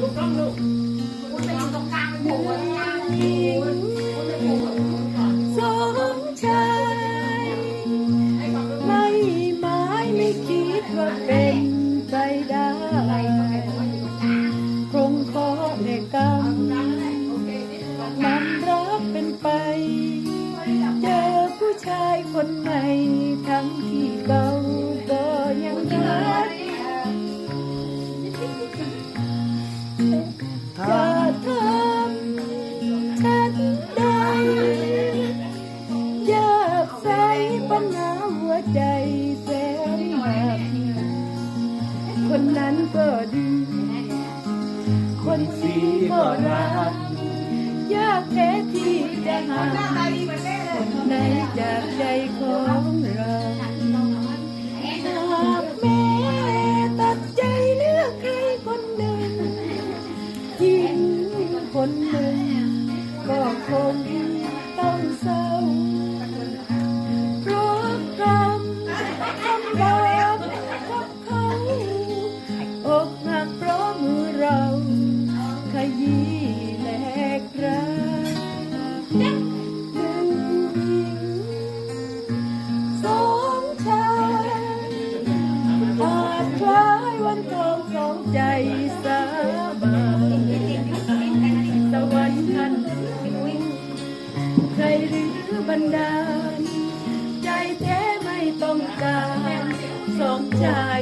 ลูกต้องลูกคุณไปอยู่ตรงกลางเป็นโผล่ตรงกลางคุณคุณไปโผล่ตรงกลางสองให้ความรู้ไม่หมายไม่คิดว่าเป็นไปได้คงขอแต่กรรมโอเคนี่ตรงกมัลางนรักเป็นไป เจอผู้ชายคนใหม่ทั้งที่เก่า ใดอยากใส่ปัญหาหัวใจแสนหนักคนนั้นก็ดี คนสีก็รัก ยากแท้ที่จะหาหน้าตาดีเหมือนแม่เลยในจากใจของเราหากแม่ตัดใจเลือกใครคนหนึ่งยิ่งคนหนึ่ง ก็คงต้องเศร้าเพราะกรรมทำบาปกับเขาอกหักเพราะมือเราขยี้แหลกร้ายหนึ่งหญิ บันดาล ใจแท้ไม่ต้องการสองชาย